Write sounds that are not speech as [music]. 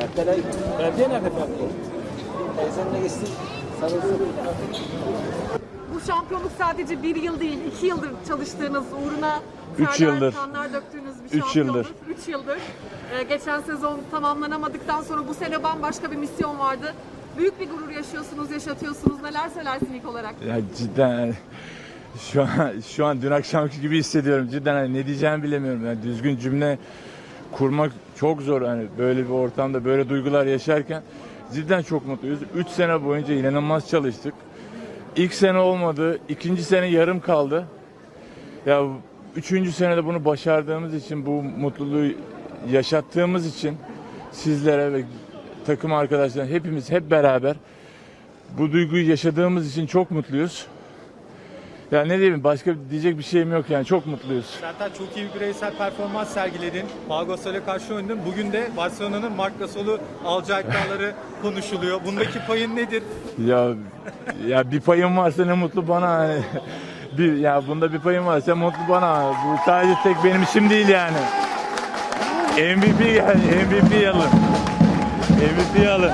Terbiye nerede Ferdi? Teyzenle. Sarılsın. Bu şampiyonluk sadece bir yıl değil, iki yıldır çalıştığınız uğruna Üç terler, yıldır. kanlar döktüğünüz bir Üç şampiyonluk. yıldır. Üç yıldır. Ee, geçen sezon tamamlanamadıktan sonra bu sene bambaşka bir misyon vardı. Büyük bir gurur yaşıyorsunuz, yaşatıyorsunuz. Neler söylersin ilk olarak? Ya cidden yani şu an şu an dün akşamki gibi hissediyorum. Cidden hani ne diyeceğimi bilemiyorum. Yani düzgün cümle kurmak çok zor hani böyle bir ortamda böyle duygular yaşarken cidden çok mutluyuz. 3 sene boyunca inanılmaz çalıştık. İlk sene olmadı. ikinci sene yarım kaldı. Ya üçüncü senede bunu başardığımız için bu mutluluğu yaşattığımız için sizlere ve takım arkadaşlarına hepimiz hep beraber bu duyguyu yaşadığımız için çok mutluyuz. Ya ne diyeyim başka diyecek bir şeyim yok yani çok mutluyuz. Sertaç çok iyi bir bireysel performans sergiledin. Pau Gasol'e karşı oynadın. Bugün de Barcelona'nın Marc Gasol'u alacağı iddiaları [laughs] konuşuluyor. Bundaki payın nedir? Ya ya bir payım varsa ne mutlu bana. hani. [laughs] Bir ya bunda bir payım varsa mutlu bana. Bu sadece tek benim işim değil yani. MVP yani MVP alın. MVP alın.